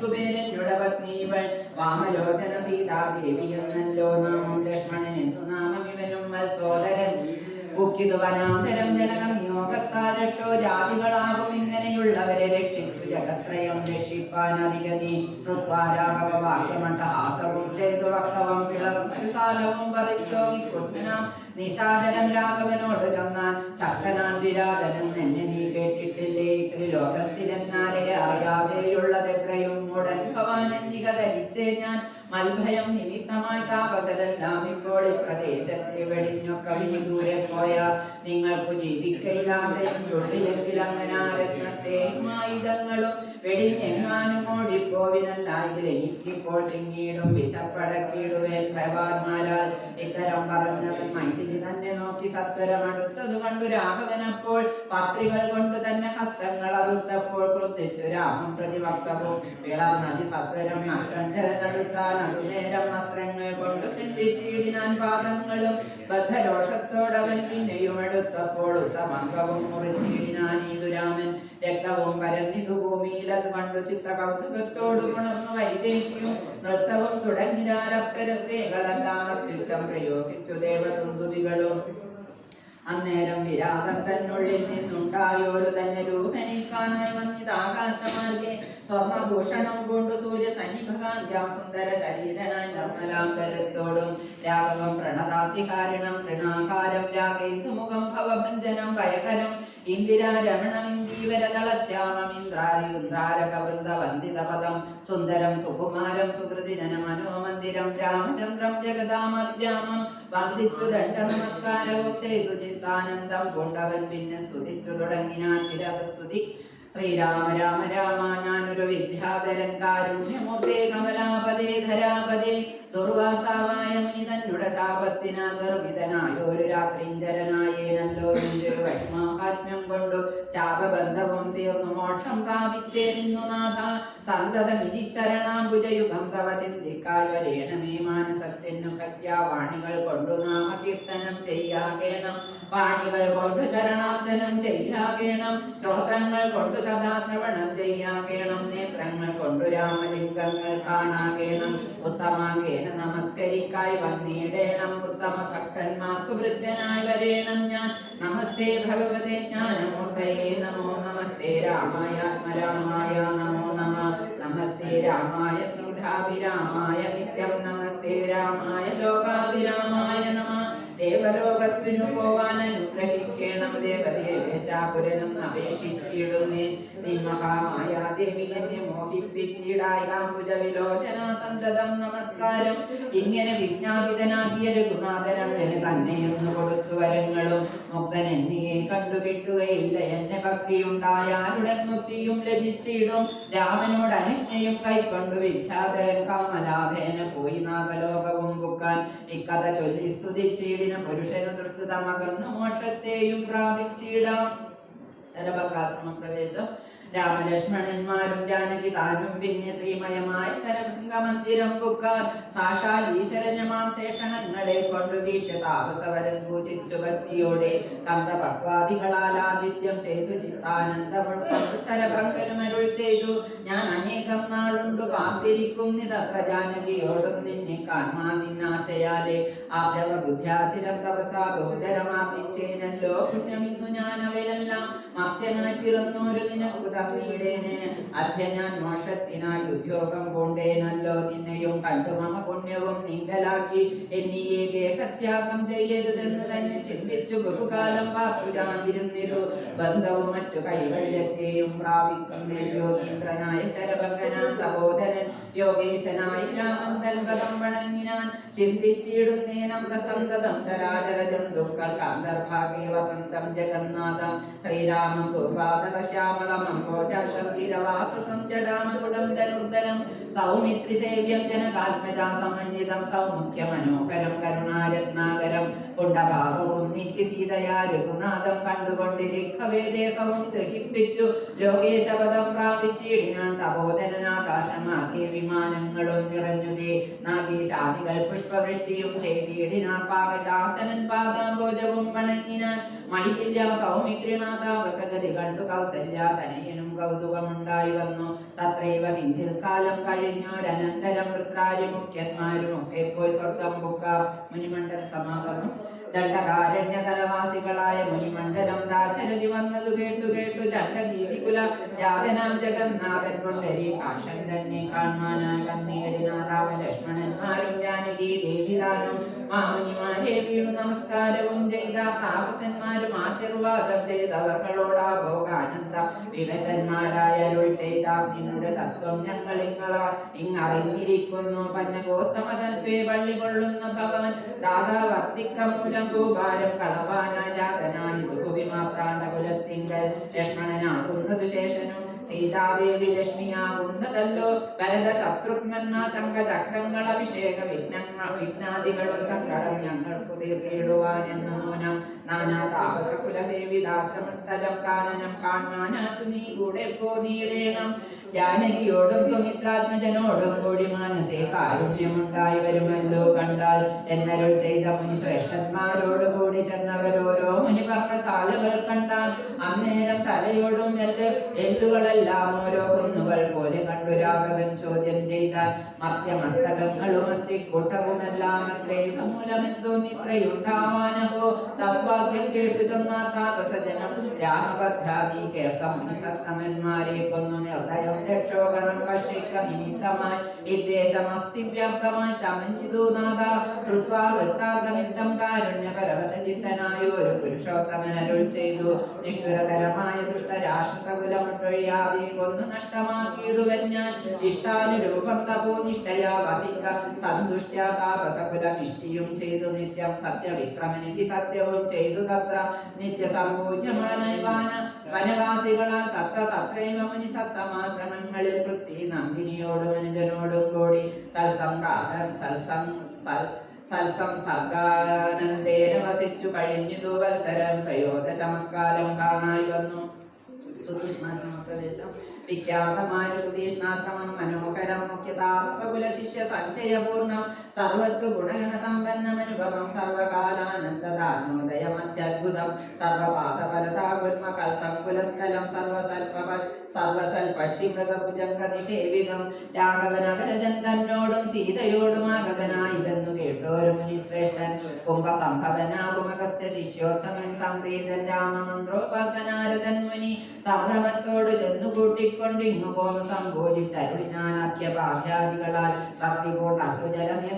കുബേരനുടെ പത്നീവൾ വാമലോചന സീതാദേവി എന്നല്ലോ നാമം ലക്ഷ്മണൻ എന്നു നാമം ഇവനും മത്സോദരൻ ഉക്കിതു വനാന്തരം ജനകന്യോഗത്താൽ രക്ഷോ ജാതികളാകും ഇങ്ങനെയുള്ളവരെ രക്ഷിച്ചു ജഗത്രയം രക്ഷിപ്പാൻ അധികതി ശ്രുത്വാരാഘവ വാക്യമണ്ഡഹാസവും ചെയ്തു വക്തവം രാഘവനോട് കന്നാൻ ശക്തനാൻ വിരാതനൻ എന്നെ ത്രിലോകത്തിലെന്നാരെ അറിയാതെയുള്ളതെത്രയും ഉടൻ ഭവാനന്തിക ധരിച്ചേ ഞാൻ. മൽഭയം നിമിത്തമായി താപസരെല്ലാം ഇപ്പോൾ ഈ പ്രദേശത്തെ വെടിഞ്ഞൊക്കെ ദൂരെ പോയ നിങ്ങൾക്ക് ജീവിക്കയിലാശയം ഉള്ളിലെങ്കിൽ അങ്ങനെ രത്നത്തെയും ആയുധങ്ങളും വെടിഞ്ഞെങ്ങാനും ഓടിപ്പോവിനല്ല ഇതിലെനിക്കിപ്പോൾ തിങ്ങിയിടും വിശപ്പടക്കിയിടുവേൽ മഹാരാജ് ഇത്തരം പറഞ്ഞവൻ മൈഥിലി തന്നെ നോക്കി സത്വരം അടുത്തത് കണ്ടു രാഘവൻ അപ്പോൾ പത്രികൾ കൊണ്ട് തന്നെ ഹസ്തങ്ങൾ അറുത്തപ്പോൾ ക്രുദ്ധിച്ചു. രാമം പ്രതിവർത്തവും വിളർന്നതി സത്വരം നട്ടഞ്ചരനടുത്താൻ അതു നേരം വസ്ത്രങ്ങൾ കൊണ്ട് പിണ്ടിച്ചിടിനാൻ പാദങ്ങളും ബദ്ധരോഷത്തോടവൻ പിന്നെയും എടുത്തപ്പോൾ ഉത്തമംഗവും മുറിച്ചിടിനാൻ ഈതുരാമൻ രക്തവും പരന്നിതു ഭൂമിയിൽ അത് കണ്ടു ചിത്ത കൗതുകത്തോട് ഉണർന്നു വൈദേഹിയും നൃത്തവും തുടങ്ങിനാൽ അപ്സരസ്ത്രീകളെല്ലാം അത്യുച്ചം പ്രയോഗിച്ചു ദേവതുന്തുതികളും അന്നേരം വിരാതൻ തന്നുള്ളിൽ നിന്നുണ്ടായോരു തന്നെ രൂപനെ കാണാൻ വന്നിത് ആകാശമാർഗെ സ്വർണഭൂഷണം കൊണ്ട് സൂര്യ സന്നിഭകാന്ത്യാം സുന്ദര ശരീരനായി നിർമ്മലാന്തരത്തോടും രാഘവം പ്രണതാധികാരിണം ഋണാകാരം രാഗേന്ദു മുഖം ഭവഭഞ്ജനം ഭയകരം ഇന്ദിരാരമണം ഇന്ദീവരതളശ്യാമം ഇന്ദ്രാരി ഇന്ദ്രാരക വൃന്ദ വന്ദിതപദം സുന്ദരം സുകുമാരം സുഹൃതിജന മനോമന്ദിരം രാമചന്ദ്രം ജഗദാമഭ്യാമം വന്ദിച്ചു ദണ്ഡ നമസ്കാരവും ചെയ്തു ചിത്താനന്ദം കൊണ്ടവൻ പിന്നെ സ്തുതിച്ചു തുടങ്ങിനാൻ വിരതസ്തുതി ശ്രീരാമ രാമ രാമ ഞാനൊരു വിദ്യാധരൻ കാരുണ്യമൂർത്തേ കമലാപദേ ധരാപദേ. ദുർവാസാവായ മുനി തന്നുടെ ശാപത്തിനാൽ ഗർഭിതനായൊരു രാത്രിഞ്ചരനായേനല്ലോ നിന്റൊരു വൈഷ്മാഹാത്മ്യം കൊണ്ടു ശാപബന്ധവും തീർന്നു മോക്ഷം പ്രാപിച്ചേരുന്നു നാഥ. സന്തതമിരിച്ചരണാംബുജയുഗം തവ ചിന്തിക്കാൽ വരേണമേ മാനസത്തിനു പ്രത്യാവാണികൾ കൊണ്ടു നാമകീർത്തനം ചെയ്യാകേണം. വാണികൾ കൊണ്ട് ചരണാർച്ചനം ചെയ്യാകേണം ശ്രോത്രങ്ങൾ കൊണ്ട് കഥാശ്രവണം ചെയ്യാകേണം. നേത്രങ്ങൾ കൊണ്ടു രാമലിംഗങ്ങൾ കാണാകേണം. ഉത്തമാകേന നമസ്കരിക്കായി വന്നിടേണം. ഉത്തമ ഭക്തന്മാർക്ക് വൃദ്ധനായി വരേണം ഞാൻ. നമസ്തേ ഭഗവതേ ജ്ഞാനമൂർത്തയെ നമോ നമസ്തേ രാമായ ആത്മരാമായ നമോ നമ. നമസ്തേ രാമായ സീതാഭിരാമായ നിത്യം. നമസ്തേ രാമായ ലോകാഭിരാമായ നമ. ദേവലോകത്തിനു പോവാൻ അനുഗ്രഹിക്കണം. ദേവദേവേശാപുരനും അപേക്ഷിച്ചിടുന്നേ. മഹാമായ ദേവി എന്നെ മോഹിപ്പിച്ചിടായാമ്പുജ വിലോചന സന്തതം നമസ്കാരം. ഇങ്ങനെ വിജ്ഞാപിതനാകിയ തന്നെ തന്നെയൊന്നു കൊടുത്തു വരങ്ങളും. മുക്തൻ എന്നിയെ കണ്ടുകിട്ടുകയില്ല. എന്നെ ഭക്തിയുണ്ടായാലുടൻ മുക്തിയും ലഭിച്ചിടും? രാമനോട് അനുജ്ഞയും കൈക്കൊണ്ടു വിദ്യാധരൻ കാമലാഭേന പോയി നാഗലോകവും ബുക്കാൻ ഇക്കഥ ചൊല്ലി സ്തുതിച്ചിടിന പുരുഷനു ദുഷ്കൃതമകന്നു മോക്ഷത്തെയും പ്രാപിച്ചിടാം. ശരഭകാശ്രമ പ്രവേശം. രാമലക്ഷ്മണന്മാരും ജാനകി താനും പിന്നെ ശ്രീമയമായ ശരഭംഗ മന്ദിരം പുക്കാർ. സാക്ഷാൽ ഈശ്വരനുമാം ശേഷണങ്ങളെ വീക്ഷ താപസവരൻ പൂജിച്ചു ഭക്തിയോടെ തന്തപക്വാദികളാൽ ആദിത്യം ചെയ്തു ചിത്താനന്ദം ഉൾക്കൊണ്ടു അരുൾ ചെയ്തു. ഞാൻ അനേകം നാളുണ്ട് കാത്തിരിക്കും നിതത്ര ജാനകിയോടും നിന്നെ കാണാൻ നിന്നാശയാലെ. ആദ്യവ ബുദ്ധ്യാചിരം തപസാ ഞാൻ അധ്യ ഞാൻ ഉദ്യോഗം കൊണ്ടേനല്ലോ നിന്നെയും കണ്ടു മമ പുണ്യവും നീങ്കലാക്കി എന്നിയെ ദേഹത്യാഗം ചെയ്യരുതെന്ന് തന്നെ ചിന്തിച്ചു ബഹുകാലം പാത്തുരാതിരുന്നിരു ബന്ധവും മറ്റു കൈവല്യത്തെയും പ്രാപിക്കുന്ന യോഗീന്ദ്രനായ ശരഭങ്കനാം സഹോദരൻ. യോഗേശനായി രാമൻ തൽപദം വണങ്ങിനാൻ ചിന്തിച്ചിടുന്നേനന്തസന്തതം ചരാചര ജന്തുക്കൾ കാന്തർഭാഗേ വസന്തം ജഗന്നാഥം. ശ്രീരാമം ദുർവാദശ്യാമളം അംബോജർഷം തിരവാസസം ജടാമകുടം ധനുർധരം സൗമിത്രി സേവ്യം ജനകാത്മജാ സമന്വിതം സൗമുഖ്യ മനോഹരം കരുണാരത്നാകരം പുണ്ടഭാവവും നിത്യസീതയാ രഘുനാഥം കണ്ടുകൊണ്ടിരിക്കവേ ദേഹവും ദഹിപ്പിച്ചു. ലോകേശപദം പ്രാപിച്ചിടിനാൻ തപോധനാകാശമാക്കിയ വിമാനങ്ങളും നിറഞ്ഞുതേ നാഗീശാദികൾ പുഷ്പവൃഷ്ടിയും ചെയ്തിടിനാൻ പാകശാസനൻ പാദാംബോജവും വണങ്ങിനാൻ മൈഥില്യ സൗമിത്രിനാഥ വസഗതി കണ്ടു കൗസല്യ തനയനും കൗതുകമുണ്ടായി വന്നു. തത്രൈവ കിഞ്ചിൽ കാലം കഴിഞ്ഞോരനന്തരം വൃത്രാരി മുഖ്യന്മാരും ഒക്കെ പോയി സ്വർഗം പുക്കാർ മുനിമണ്ഡല സമാഗമം ദണ്ഡകാരണ്യതലവാസികളായ മുനിമണ്ഡലം ദാശരഥി വന്നതു കേട്ടു കേട്ടു ചണ്ഡനീതികുല ജാതനാം ജഗന്നാഥൻ കൊണ്ടരി. കാഷൻ തന്നെ കാണാനായി വന്നേടിന ലക്ഷ്മണന്മാരും ജാനകി ദേവിദാനും മാമുനിമാരെ വീണു നമസ്കാരവും ചെയ്ത താപസന്മാരും ആശീർവാദം ചെയ്തവർകളോടാ ഭോഗാനന്ദ. വിവശന്മാരായ അരുൾ ചെയ്ത നിങ്ങളുടെ തത്വം ഞങ്ങൾ ഇങ്ങറിഞ്ഞിരിക്കുന്നു. പന്നഗോത്തമതൽപേ പള്ളി കൊള്ളുന്ന ഭവൻ ദാതാ വർത്തിക്കമൂലം ഭൂഭാരം കളവാന ജാതനായി ദുഃഖവിമാർത്താണ്ട കുലത്തിങ്കൽ. ലക്ഷ്മണനാകുന്നത് ശേഷനും സീതാദേവി ലക്ഷ്മിയാകുന്നതല്ലോ. ഭരത ശത്രുഘ്നന്മാ ശംഖചക്രങ്ങൾ അഭിഷേക വിഘ്നങ്ങൾ വിഘ്നാദികളും സങ്കടം ഞങ്ങൾക്ക് തീർത്തിടുവാനെന്നു നൂനം നാനാ താപസകുല സേവിതാശ്രമസ്ഥലം കാനനം കാണാനാശു നീ കൂടെ ജാനകിയോടും സുമിത്രാത്മജനോടും കൂടി മാനസേ കാരുണ്യമുണ്ടായി വരുമല്ലോ കണ്ടാൽ എന്നരുൾ ചെയ്ത മുനി ശ്രേഷ്ഠന്മാരോട് കൂടി ചെന്നവരോരോ മുനി പർണശാലകൾ കണ്ടാൽ അന്നേരം തലയോടും എല്ല് എല്ലുകളെല്ലാം ഓരോ കുന്നുകൾ പോലെ കണ്ടു. രാഘവൻ ചോദ്യം ചെയ്താൽ മർത്യമസ്തകങ്ങളും അസ്ഥിക്കൂട്ടവുമെല്ലാം മൂലമെന്തോ നിത്രയുണ്ടാവാനഹോ? സദ്വാക്യം കേട്ടു തന്നാത്താപസജനം രാമഭദ്രാദി കേൾക്ക മുനിസത്തമന്മാരെ കൊന്നു. നിർദ്ദയം രക്ഷോഗണം ഭക്ഷിക്ക നിമിത്തമായി വിദ്വേഷമസ്തി വ്യാപ്തമായി ചമഞ്ഞിതു നാഥ ശ്രുത്വാ വൃത്താന്തമിത്തം കാരുണ്യപരവശചിത്തനായ ഒരു പുരുഷോത്തമൻ അരുൾ ചെയ്തു. നിഷ്ഠുരകരമായ ദുഷ്ടരാക്ഷസകുലമൊഴിയാതെ കൊന്നു നഷ്ടമാക്കിയിടുവൻ ഞാൻ. ഇഷ്ടാനുരൂപം തപോ നിഷ്ഠയാ വസിക്ക. സന്തുഷ്ട്യാ താപസകുലം ഇഷ്ടിയും ചെയ്തു നിത്യം. സത്യവിക്രമനിധി സത്യവും ചെയ്തു തത്ര. നിത്യസമ്പൂജ്യമാനായി വാന വനവാസികളാൽ തത്ര തത്രൈവ മുനി സത്തമാശ്രമങ്ങളിൽ പൃഥ്വി നന്ദിനിയോടും അനുജനോടും കൂടി തത്സംഗാതം സൽസം സൽ സൽസം സർഗാനന്ദേന വസിച്ചു കഴിഞ്ഞു വത്സരം ത്രയോദശമക്കാലം കാണായി വന്നു. സുതീഷ്ണാശ്രമപ്രവേശം വിഖ്യാതമായ സുതീഷ്ണാശ്രമം മനോഹരം. മുഖ്യതാപസകുല ശിഷ്യ സഞ്ചയപൂർണം സർവത്വ ഗുണഗണ സമ്പന്നമനുഭവം സങ്കുലസ്ഥലം സർവസൽപ സർവസൽപക്ഷി മൃഗഭുജംഗ നിഷേവിതം രാഘവനഗരജൻ തന്നോടും സീതയോടും ആഗതനായിതെന്നു കേട്ടോരു മുനിശ്രേഷ്ഠൻ. കുംഭസംഭവനാകുമകസ്ഥ ശിഷ്യോത്തമൻ സംപ്രീതൻ രാമമന്ത്രോപാസനാരദൻ മുനി സംഭ്രമത്തോട് ചെന്നു കൂട്ടിക്കൊണ്ട് ഇങ്ങു പോം സംബോധിച്ചരുളിനാനാക്കിയ ഭക്തിപൂർണ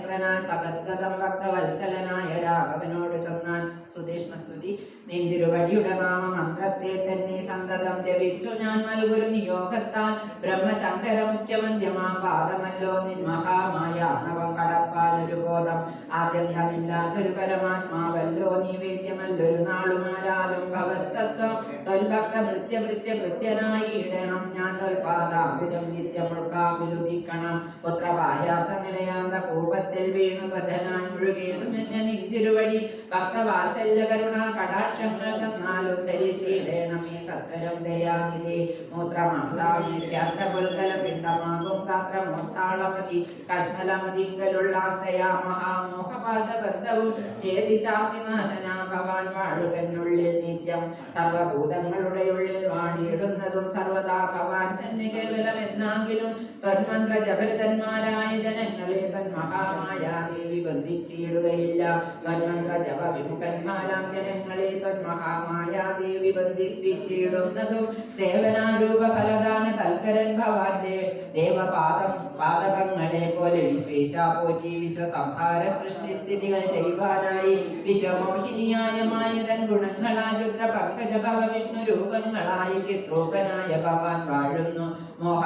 അസുജലനേത്രനായ സഗദ്ഗതം ഭക്തവത്സലനായ രാഘവനോട് ചൊന്നാൻ സുദേഷ്ണസ്തുതി നിന്തിരുവടിയുടെ നാമമന്ത്രത്തെ തന്നെ സന്തതം ജപിച്ചു ഞാൻ നൽകൊരു നിയോഗത്താൽ ബ്രഹ്മശങ്കര മുഖ്യമന്ത്യമാം പാദമല്ലോ നിൻ മഹാമായ നവം കടപ്പാനൊരു ബോധം ആദ്യന്തമില്ലാത്തൊരു പരമാത്മാവല്ലോ. നിവേദ്യമല്ലൊരു നാളുമാരാലും ഭവത്തത്വം തൊൽഭക്ത ഭൃത്യ ഭൃത്യ ഭൃത്യനായി ഇടണം. ഞാൻ തൊൽപാദാംബുജം നിത്യമുൾക്കാവിലുദിക്കണം പുത്രവായാത്ത നിലയാന്ത കൂപത്തിൽ വീണു വാഴുകനുള്ളിൽ നിത്യം സർവഭൂതങ്ങളുടെ ഉള്ളിൽ വാണിയിടുന്നതും സർവതാ ഭവാൻ തന്നെ കേവലമെന്നാകിലും തന്മന്ത്ര ജപരിതന്മാരായ ജനങ്ങളെ തന്മഹാമായ ദേവി ബന്ധിച്ചിടുകയില്ല. തന്മന്ത്ര ജപ വിമുഖന്മാരാം ജനങ്ങളെ തന്മഹാമായ ദേവി ബന്ധിപ്പിച്ചിടുന്നതും സേവനാരൂപ ഫലദാന തൽപരൻ ഭവാന്റെ ദേവപാദം പാദകങ്ങളെ പോലെ വിശ്വേശ പോറ്റി വിശ്വസംഹാര സൃഷ്ടിസ്ഥിതികൾ ചെയ്യുവാനായി വിശ്വമോഹിനിയായമായ തൻ ഗുണങ്ങളായ രുദ്ര പങ്കജഭവ വിഷ്ണു രൂപങ്ങളായി ചിത്രൂപനായ ഭവാൻ വാഴുന്നു. മോഹ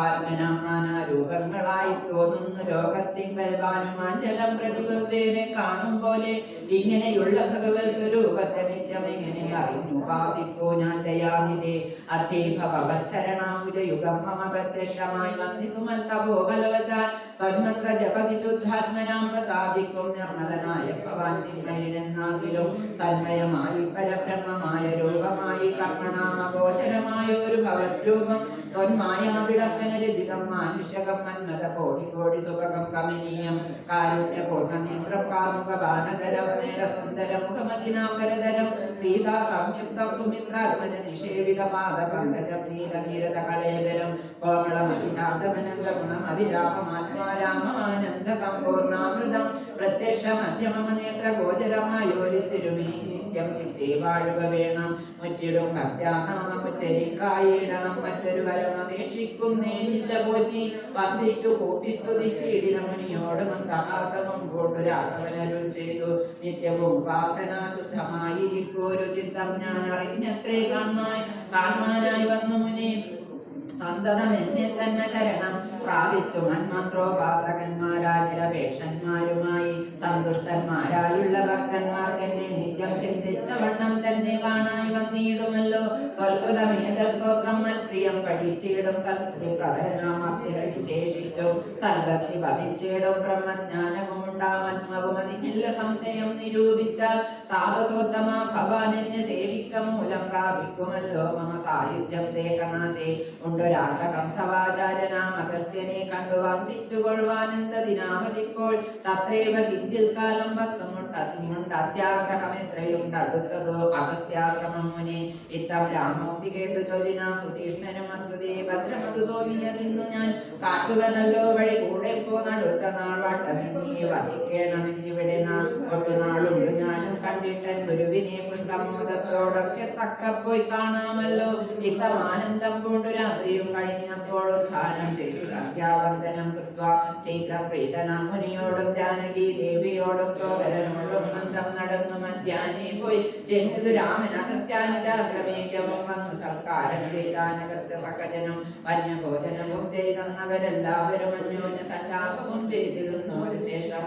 തോന്നുന്നു ലോകത്തിങ്കൽ വാനുമാഞ്ചലം പ്രതിബന്ധേനെ കാണും പോലെ ഇങ്ങനെയുള്ള ഭഗവത് സ്വരൂപത്തെ നിത്യം ഇങ്ങനെ അറിഞ്ഞു. ഉപാസിപ്പോ ഞാൻ ദയാനിധേ അതേ ഭവത്സരണാമുരയുഗം മമ പ്രത്യക്ഷമായി വന്നിതുമൽ തപോബലവശാൽ തന്മന്ത്ര ജപ വിശുദ്ധാത്മനാം പ്രസാദിക്കും നിർമ്മലനായ ഭവാൻ ചിന്മയനെന്നാകിലും തന്മയമായി പരബ്രഹ്മമായ രൂപമായി കർമ്മണാമഗോചരമായ ഒരു ഭവരൂപം തൊന്മായാവിടപ്പനരധികം മാനുഷകം മന്മത കോടി കോടി സുഖകം കമനീയം കാരുണ്യ പൂർണനേത്രം കാമുക ബാണധരം സ്നേഹ സുന്ദര മുഖമതിനാംബരധരം സീതാ സംയുക്ത സുമിത്രാത്മജ നിഷേവിത പാദ പങ്കജം നീലനീരത കളേബരം കോമളമതിശാന്തമനന്ത ഗുണം അഭിരാമമാത്മാരാമാനന്ദ സമ്പൂർണാമൃതം പ്രത്യക്ഷ മധ്യമ നേത്ര ഗോചരമായോലിത്തിരുമേ നിത്യം ചിത്തേ വാഴുക വേണം മുറ്റിടും ഭക്താനാമം ഉച്ചരിക്കായിടണം മറ്റൊരു വരം അപേക്ഷിക്കുന്നേനില്ല പോറ്റി. വന്ദിച്ചു കൂട്ടി സ്തുതിച്ചിടിന മുനിയോട് മന്ദഹാസവും കൊണ്ടു രാഘവനരുൾ ചെയ്തു. നിത്യവും ഉപാസന ശുദ്ധമായിരിക്കൊരു ചിത്തം ഞാൻ അറിഞ്ഞത്രേ കാണാൻ കാണാനായി വന്നു മുനി. സന്തതം എന്നെ തന്നെ ശരണം. പ്രാപിച്ചു മന്മന്ത്രോപാസകന്മാരായ നിരപേക്ഷന്മാരുമായി സന്തുഷ്ടന്മാരായുള്ള ഭക്തന്മാർക്ക് എന്നെ നിത്യം ചിന്തിച്ച വണ്ണം തന്നെ കാണായി വന്നിടുമല്ലോ. ത്വൽകൃതമേതസ്തോത്രം പ്രിയം പഠിച്ചിടും സത്യ പ്രവരനാമത്തിൽ സർവത്തി ഭവിച്ചിടും ബ്രഹ്മജ്ഞാനവും ഉണ്ടാമത്മവും അതിനെല്ല സംശയം നിരൂപിച്ച താപസോത്തമ ഭവാൻ എന്നെ സേവിക്ക മൂലം പ്രാപിക്കുമല്ലോ. മമ സായുജ്യം തേകനാശേ ഉണ്ടൊരാഗ്രഹം തവാചാര്യനാം അഗസ്ത്യനെ കണ്ടു വന്ദിച്ചു കൊള്ളുവാനെന്തതിനാമതിപ്പോൾ തത്രേവ കിഞ്ചിൽ കാലം വസ്തുമുണ്ട് അത്യാഗ്രഹം എത്രയുണ്ട്? അടുത്തതോ അഗസ്ത്യാശ്രമം മുനെ. ഇത്തം രാമോക്തി കേട്ടു ചൊല്ലിന സുതീഷ്ണനും അസ്തുതിയെ ഭദ്രമതു തോന്നിയതിന്നു ഞാൻ. കാട്ടുവനല്ലോ വഴി കൂടെ പോന്നടുത്ത നാൾ വട്ടമിനി വസിക്കണമെന്നിവിടെ നാം ഒട്ടുനാളുണ്ട് ഞാനും കണ്ടിട്ടൻ ഗുരുവിനെ പുഷ്പമോദത്തോടൊക്കെ തക്ക പോയി കാണാമല്ലോ. ഇത്തം ആനന്ദം കൊണ്ടു രാത്രിയും കഴിഞ്ഞപ്പോൾ ധാനം ചെയ്തു സന്ധ്യാവന്ദനം കൃത്വാ ശീഘ്രം പ്രീതനാം മുനിയോടും ജാനകി ദേവിയോടും സോദരനോടും മന്ദം നടന്നു മധ്യാനെ പോയി. ജനിതു രാമൻ അഗസ്ത്യാനദാശ്രമേജവും വന്നു. സൽക്കാരം ചെയ്താനഗസ്ത്യ സഹജനും വന്യഭോജനവും ചെയ്തന്നവരെല്ലാവരും അന്യോന്യ സല്ലാപവും ചെയ്തിരുന്നോരു ശേഷം